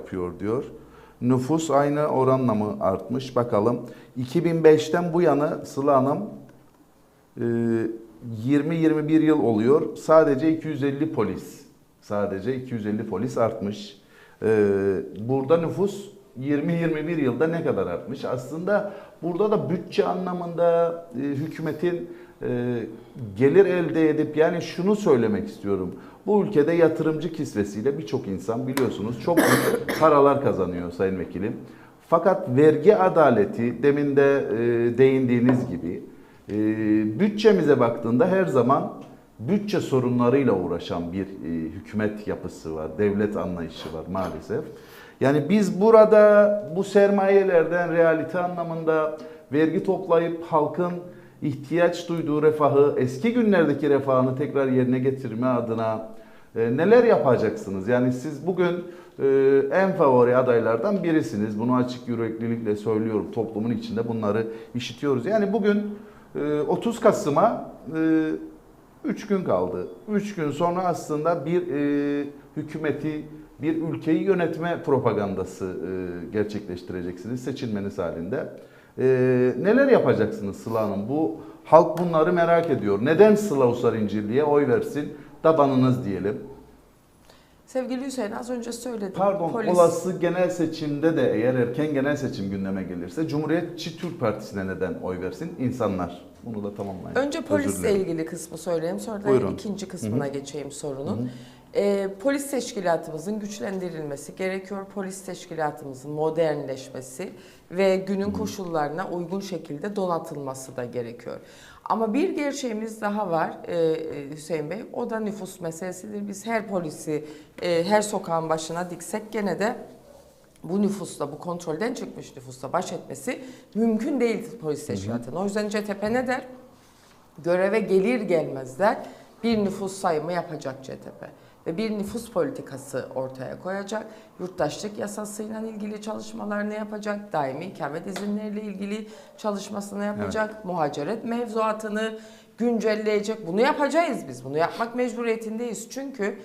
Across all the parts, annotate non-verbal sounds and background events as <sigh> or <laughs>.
yapıyor diyor. Nüfus aynı oranla mı artmış bakalım. 2005'ten bu yana Sıla Hanım e, 20-21 yıl oluyor. Sadece 250 polis. Sadece 250 polis artmış. E, Burada nüfus 20-21 yılda ne kadar artmış? Aslında burada da bütçe anlamında e, hükümetin e, gelir elde edip yani şunu söylemek istiyorum. Bu ülkede yatırımcı kisvesiyle birçok insan biliyorsunuz çok büyük <coughs> paralar kazanıyor Sayın Vekilim. Fakat vergi adaleti demin de e, değindiğiniz gibi e, bütçemize baktığında her zaman bütçe sorunlarıyla uğraşan bir e, hükümet yapısı var, devlet anlayışı var maalesef. Yani biz burada bu sermayelerden realite anlamında vergi toplayıp halkın ihtiyaç duyduğu refahı, eski günlerdeki refahını tekrar yerine getirme adına e, neler yapacaksınız? Yani siz bugün e, en favori adaylardan birisiniz. Bunu açık yüreklilikle söylüyorum. Toplumun içinde bunları işitiyoruz. Yani bugün e, 30 Kasım'a 3 gün kaldı. 3 gün sonra aslında bir e, hükümeti, bir ülkeyi yönetme propagandası e, gerçekleştireceksiniz seçilmeniz halinde. E, neler yapacaksınız Sıla Hanım? Bu halk bunları merak ediyor. Neden Sıla Usar İncirli'ye oy versin? Tabanınız diyelim. Sevgili Hüseyin az önce söyledim. Pardon, Polis- olası genel seçimde de eğer erken genel seçim gündeme gelirse Cumhuriyetçi Türk Parti'ne neden oy versin? İnsanlar. Bunu da tamamlayın. Önce polisle ilgili kısmı söyleyeyim. Sonra da Buyurun. ikinci kısmına geçeyim sorunun. Ee, polis teşkilatımızın güçlendirilmesi gerekiyor. Polis teşkilatımızın modernleşmesi ve günün koşullarına uygun şekilde donatılması da gerekiyor. Ama bir gerçeğimiz daha var e, e, Hüseyin Bey. O da nüfus meselesidir. Biz her polisi e, her sokağın başına diksek gene de bu nüfusla, bu kontrolden çıkmış nüfusla baş etmesi mümkün değil polis teşkilatının. O yüzden CTP ne der? Göreve gelir gelmezler bir nüfus sayımı yapacak CTP ve bir nüfus politikası ortaya koyacak. Yurttaşlık yasasıyla ilgili çalışmalarını yapacak. Daimi ikamet izinleriyle ilgili çalışmasını yapacak. Muhaciret mevzuatını güncelleyecek. Bunu yapacağız biz. Bunu yapmak mecburiyetindeyiz. Çünkü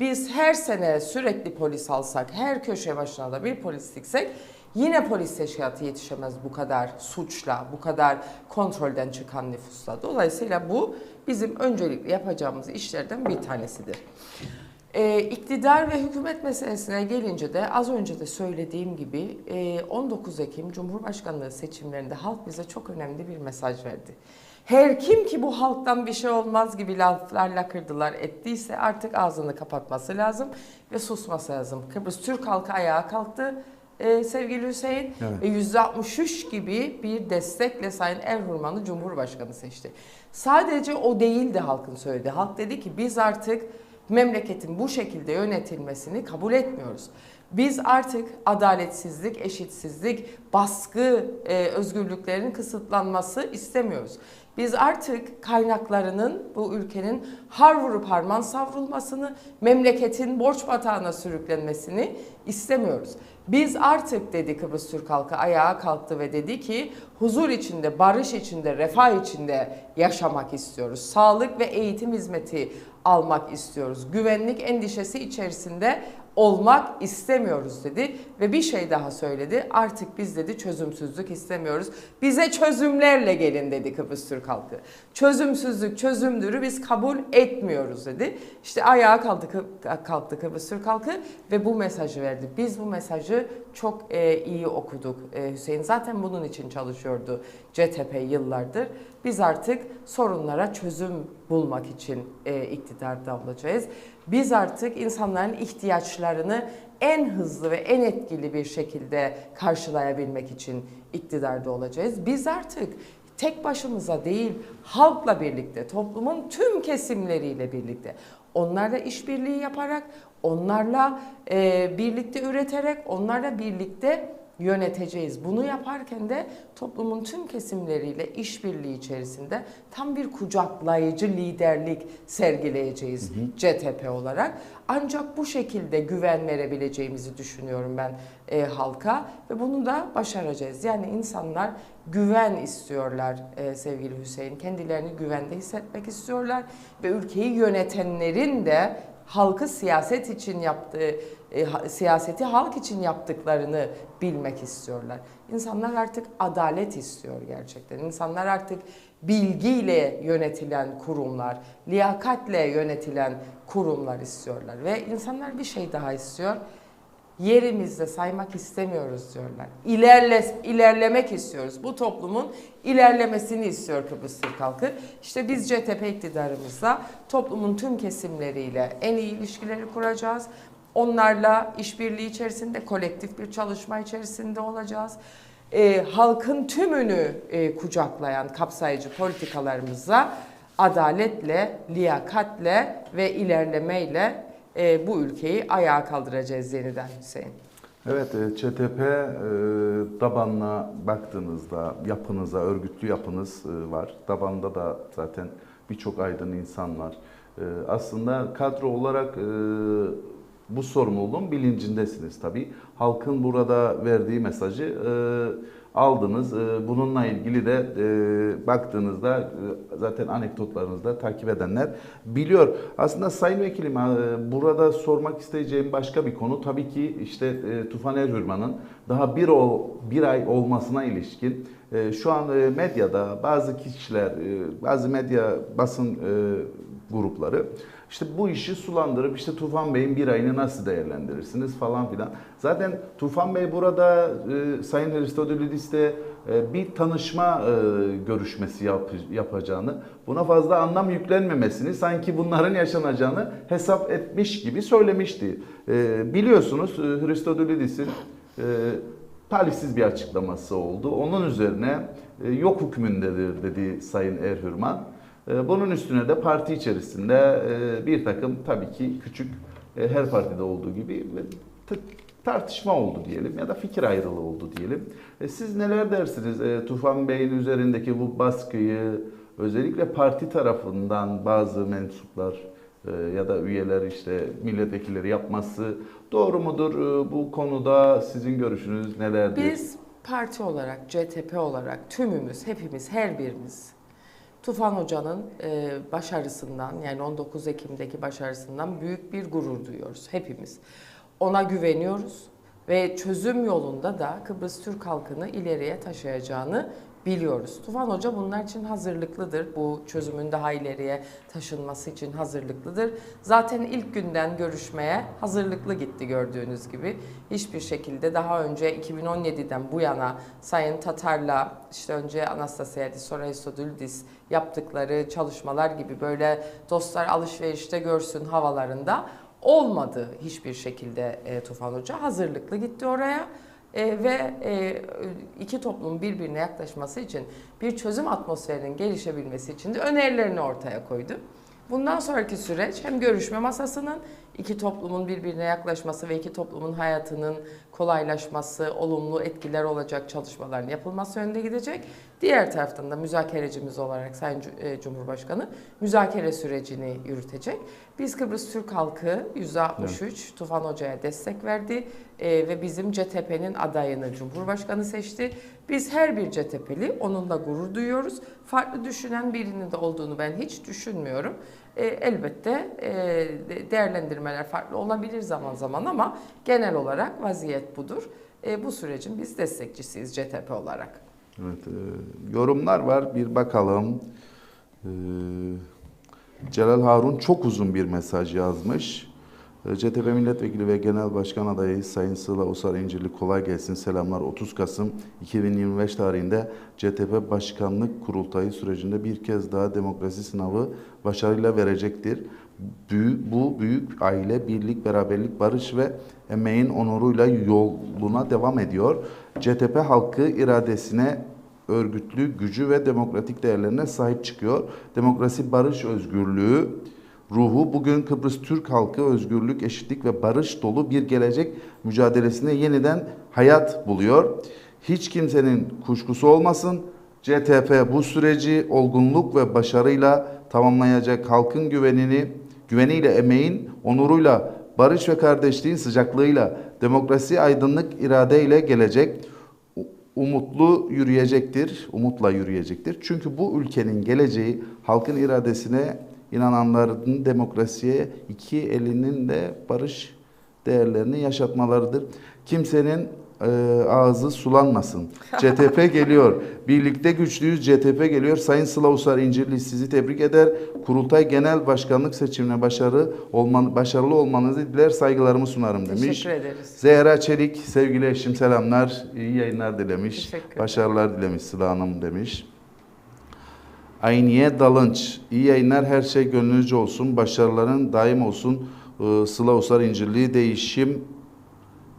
biz her sene sürekli polis alsak, her köşe başına da bir polis diksek yine polis teşkilatı yetişemez bu kadar suçla, bu kadar kontrolden çıkan nüfusla. Dolayısıyla bu bizim öncelikli yapacağımız işlerden bir tanesidir. Ee, iktidar ve hükümet meselesine gelince de az önce de söylediğim gibi e, 19 Ekim Cumhurbaşkanlığı seçimlerinde halk bize çok önemli bir mesaj verdi. Her kim ki bu halktan bir şey olmaz gibi laflarla kırdılar ettiyse artık ağzını kapatması lazım ve susması lazım. Kıbrıs Türk halkı ayağa kalktı e, sevgili Hüseyin Evet. ve %63 gibi bir destekle Sayın Erhurman'ı Cumhurbaşkanı seçti. Sadece o değildi halkın söylediği. Halk dedi ki biz artık memleketin bu şekilde yönetilmesini kabul etmiyoruz. Biz artık adaletsizlik, eşitsizlik, baskı, e, özgürlüklerin kısıtlanması istemiyoruz. Biz artık kaynaklarının bu ülkenin har vurup harman savrulmasını, memleketin borç batağına sürüklenmesini istemiyoruz. Biz artık dedi Kıbrıs Türk halkı ayağa kalktı ve dedi ki huzur içinde, barış içinde, refah içinde yaşamak istiyoruz. Sağlık ve eğitim hizmeti almak istiyoruz. Güvenlik endişesi içerisinde olmak istemiyoruz dedi ve bir şey daha söyledi. Artık biz dedi çözümsüzlük istemiyoruz. Bize çözümlerle gelin dedi Kıbrıs Türk halkı. Çözümsüzlük, çözümdürü biz kabul etmiyoruz dedi. İşte ayağa kalktı, kalktı Kıbrıs Türk halkı ve bu mesajı verdi. Biz bu mesajı çok e, iyi okuduk. E, Hüseyin zaten bunun için çalışıyordu CTP yıllardır. Biz artık sorunlara çözüm bulmak için e, iktidarda olacağız. Biz artık insanların ihtiyaçlarını en hızlı ve en etkili bir şekilde karşılayabilmek için iktidarda olacağız. Biz artık tek başımıza değil, halkla birlikte, toplumun tüm kesimleriyle birlikte, onlarla işbirliği yaparak, onlarla e, birlikte üreterek, onlarla birlikte yöneteceğiz. Bunu yaparken de toplumun tüm kesimleriyle işbirliği içerisinde tam bir kucaklayıcı liderlik sergileyeceğiz CTP olarak. Ancak bu şekilde güven verebileceğimizi düşünüyorum ben e, halka ve bunu da başaracağız. Yani insanlar güven istiyorlar e, sevgili Hüseyin. Kendilerini güvende hissetmek istiyorlar ve ülkeyi yönetenlerin de halkı siyaset için yaptığı e, siyaseti halk için yaptıklarını bilmek istiyorlar. İnsanlar artık adalet istiyor gerçekten. İnsanlar artık bilgiyle yönetilen kurumlar, liyakatle yönetilen kurumlar istiyorlar ve insanlar bir şey daha istiyor yerimizde saymak istemiyoruz diyorlar. İlerle, ilerlemek istiyoruz. Bu toplumun ilerlemesini istiyor Kıbrıs Türk halkı. İşte biz CTP iktidarımızda toplumun tüm kesimleriyle en iyi ilişkileri kuracağız. Onlarla işbirliği içerisinde, kolektif bir çalışma içerisinde olacağız. Ee, halkın tümünü e, kucaklayan kapsayıcı politikalarımıza adaletle, liyakatle ve ilerlemeyle e, bu ülkeyi ayağa kaldıracağız yeniden Hüseyin. Evet, e, ÇTP e, tabanına baktığınızda yapınıza, örgütlü yapınız e, var. Tabanda da zaten birçok aydın insan var. E, Aslında kadro olarak e, bu sorumluluğun bilincindesiniz tabii. Halkın burada verdiği mesajı e, aldınız. E, Bununla ilgili de e, baktığınızda e, zaten anekdotlarınızda takip edenler biliyor. Aslında Sayın Vekilim e, burada sormak isteyeceğim başka bir konu tabii ki işte Tufan Erhürman'ın daha bir o bir ay olmasına ilişkin şu an medyada bazı kişiler, bazı medya basın grupları işte bu işi sulandırıp işte Tufan Bey'in bir ayını nasıl değerlendirirsiniz falan filan. Zaten Tufan Bey burada e, Sayın Aristotelidis'te e, bir tanışma e, görüşmesi yap, yapacağını, buna fazla anlam yüklenmemesini, sanki bunların yaşanacağını hesap etmiş gibi söylemişti. E, biliyorsunuz e, Aristotelidis'in e, talihsiz bir açıklaması oldu. Onun üzerine e, yok hükmündedir dedi Sayın Erhürman. E, Bunun üstüne de parti içerisinde e, bir takım tabii ki küçük e, her partide olduğu gibi t- tartışma oldu diyelim ya da fikir ayrılığı oldu diyelim. E, Siz neler dersiniz E, Tufan Bey'in üzerindeki bu baskıyı özellikle parti tarafından bazı mensuplar e, ya da üyeler işte milletvekilleri yapması doğru mudur? E, Bu konuda sizin görüşünüz nelerdir? Biz parti olarak, CTP olarak tümümüz, hepimiz, her birimiz Tufan Hoca'nın e, başarısından yani 19 Ekim'deki başarısından büyük bir gurur duyuyoruz hepimiz. Ona güveniyoruz ve çözüm yolunda da Kıbrıs Türk halkını ileriye taşıyacağını biliyoruz. Tufan Hoca bunlar için hazırlıklıdır. Bu çözümün daha ileriye taşınması için hazırlıklıdır. Zaten ilk günden görüşmeye hazırlıklı gitti gördüğünüz gibi. Hiçbir şekilde daha önce 2017'den bu yana Sayın Tatar'la işte önce Anastasiadis sonra Histodulidis yaptıkları çalışmalar gibi böyle dostlar alışverişte görsün havalarında olmadı hiçbir şekilde e, Tufan Hoca. Hazırlıklı gitti oraya. E, ve e, iki toplumun birbirine yaklaşması için bir çözüm atmosferinin gelişebilmesi için de önerilerini ortaya koydu. Bundan sonraki süreç hem görüşme masasının iki toplumun birbirine yaklaşması ve iki toplumun hayatının kolaylaşması, olumlu etkiler olacak çalışmaların yapılması yönünde gidecek. Diğer taraftan da müzakerecimiz olarak Sayın e, Cumhurbaşkanı müzakere sürecini yürütecek. Biz Kıbrıs Türk halkı %63 Tufan Hoca'ya destek verdi e, ve bizim CTP'nin adayını Cumhurbaşkanı seçti. Biz her bir CTP'li onunla gurur duyuyoruz. Farklı düşünen birinin de olduğunu ben hiç düşünmüyorum. E, elbette e, de- değerlendirmeler farklı olabilir zaman zaman ama genel olarak vaziyet budur. E, bu sürecin biz destekçisiyiz CTP olarak. Evet, e, yorumlar var. Bir bakalım. E, Celal Harun çok uzun bir mesaj yazmış. E, CTP Milletvekili ve Genel Başkan adayı Sayın Sıla Usar İncirli kolay gelsin. Selamlar. 30 Kasım 2025 tarihinde CTP Başkanlık Kurultayı sürecinde bir kez daha demokrasi sınavı başarıyla verecektir. Bu büyük aile, birlik, beraberlik, barış ve emeğin onuruyla yoluna devam ediyor. CTP halkı iradesine örgütlü gücü ve demokratik değerlerine sahip çıkıyor. Demokrasi, barış, özgürlüğü ruhu bugün Kıbrıs Türk halkı özgürlük, eşitlik ve barış dolu bir gelecek mücadelesine yeniden hayat buluyor. Hiç kimsenin kuşkusu olmasın. CTP bu süreci olgunluk ve başarıyla tamamlayacak halkın güvenini, güveniyle, emeğin, onuruyla, barış ve kardeşliğin sıcaklığıyla, demokrasi, aydınlık iradeyle gelecek umutlu yürüyecektir, umutla yürüyecektir. Çünkü bu ülkenin geleceği halkın iradesine inananların demokrasiye iki elinin de barış değerlerini yaşatmalarıdır. Kimsenin e, ağzı sulanmasın. <laughs> CTP geliyor. Birlikte güçlüyüz. CTP geliyor. Sayın Sıla Usar İncirli sizi tebrik eder. Kurultay Genel Başkanlık seçimine başarı olman, başarılı olmanızı diler. Saygılarımı sunarım demiş. Teşekkür ederiz. Zehra Çelik, sevgili eşim selamlar, iyi yayınlar dilemiş, başarılar dilemiş Sıla Hanım demiş. Ayniye Dalınç, iyi yayınlar, her şey gönlünüzce olsun, başarıların daim olsun. Ee, Sıla Usar İncirli değişim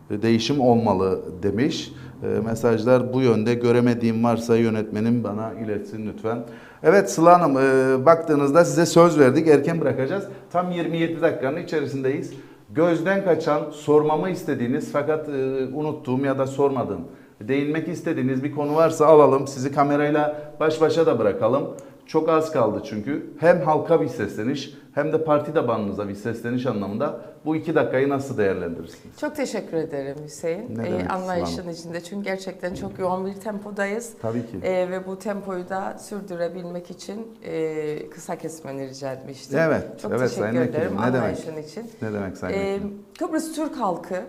değişim olmalı demiş. Ee, mesajlar bu yönde göremediğim varsa yönetmenim bana iletsin lütfen. Evet Sıla Hanım e, baktığınızda size söz verdik erken bırakacağız. Tam 27 dakikanın içerisindeyiz. Gözden kaçan, sormamı istediğiniz fakat e, unuttuğum ya da sormadığım, değinmek istediğiniz bir konu varsa alalım. Sizi kamerayla baş başa da bırakalım. Çok az kaldı çünkü. Hem halka bir sesleniş hem de parti tabanınıza bir sesleniş anlamında bu iki dakikayı nasıl değerlendirirsiniz? Çok teşekkür ederim Hüseyin. Ne Ee, demek, anlayışın Sıla içinde çünkü gerçekten çok yoğun bir tempodayız. Tabii ki. Ee, ve bu tempoyu da sürdürebilmek için e, kısa kesmeni rica etmiştim. Evet, Çok evet teşekkür ederim. Ne demek? anlayışın için. Ne demek Sayın Ee? Kıbrıs Türk halkı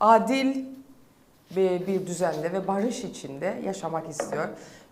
adil bir, düzende ve barış içinde yaşamak istiyor.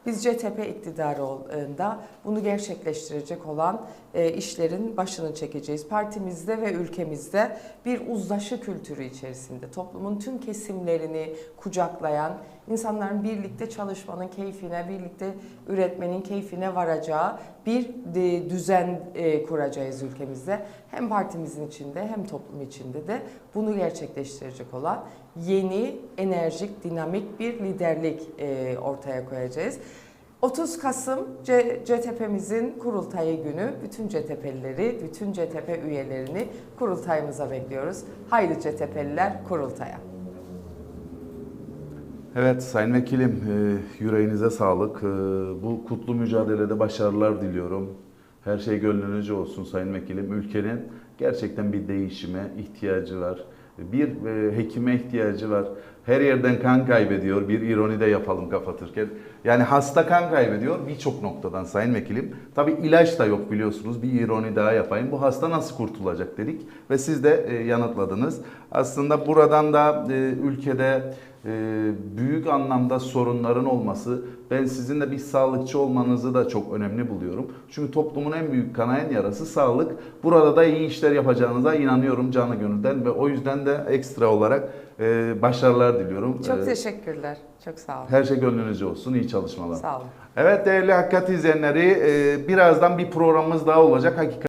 Biz CTP iktidarında bunu gerçekleştirecek olan e, işlerin başını çekeceğiz. Partimizde ve ülkemizde bir uzlaşı kültürü içerisinde toplumun tüm kesimlerini kucaklayan, insanların birlikte çalışmanın keyfine, birlikte üretmenin keyfine varacağı bir de- düzen e, kuracağız ülkemizde. Hem partimizin içinde hem toplum içinde de bunu gerçekleştirecek olan yeni, enerjik, dinamik bir liderlik e, ortaya koyacağız. 30 Kasım CTP'mizin kurultayı günü bütün CTP'lileri, bütün CTP üyelerini kurultayımıza bekliyoruz. Hayırlı CTP'liler kurultaya. Evet Sayın Vekilim, e, yüreğinize sağlık. E, bu kutlu mücadelede başarılar diliyorum. Her şey gönlünüzce olsun Sayın Vekilim. Ülkenin gerçekten bir değişime ihtiyacı var. Bir e, hekime ihtiyacı var. Her yerden kan kaybediyor. Bir ironi de yapalım kapatırken. Yani hasta kan kaybediyor birçok noktadan Sayın Vekilim. Tabi ilaç da yok biliyorsunuz. Bir ironi daha yapayım. Bu hasta nasıl kurtulacak dedik ve siz de e, yanıtladınız. Aslında buradan da e, ülkede e, büyük anlamda sorunların olması ben sizin de bir sağlıkçı olmanızı da çok önemli buluyorum. Çünkü toplumun en büyük kanayan yarası sağlık. Burada da iyi işler yapacağınıza inanıyorum canı gönülden ve o yüzden de ekstra olarak e, başarılar diliyorum. Çok E, teşekkürler. Çok sağ olun. her şey gönlünüzce olsun. İyi çalışmalar. Sağ olun. Evet değerli Hakikat izleyenleri e, birazdan bir programımız daha olacak. Hakikat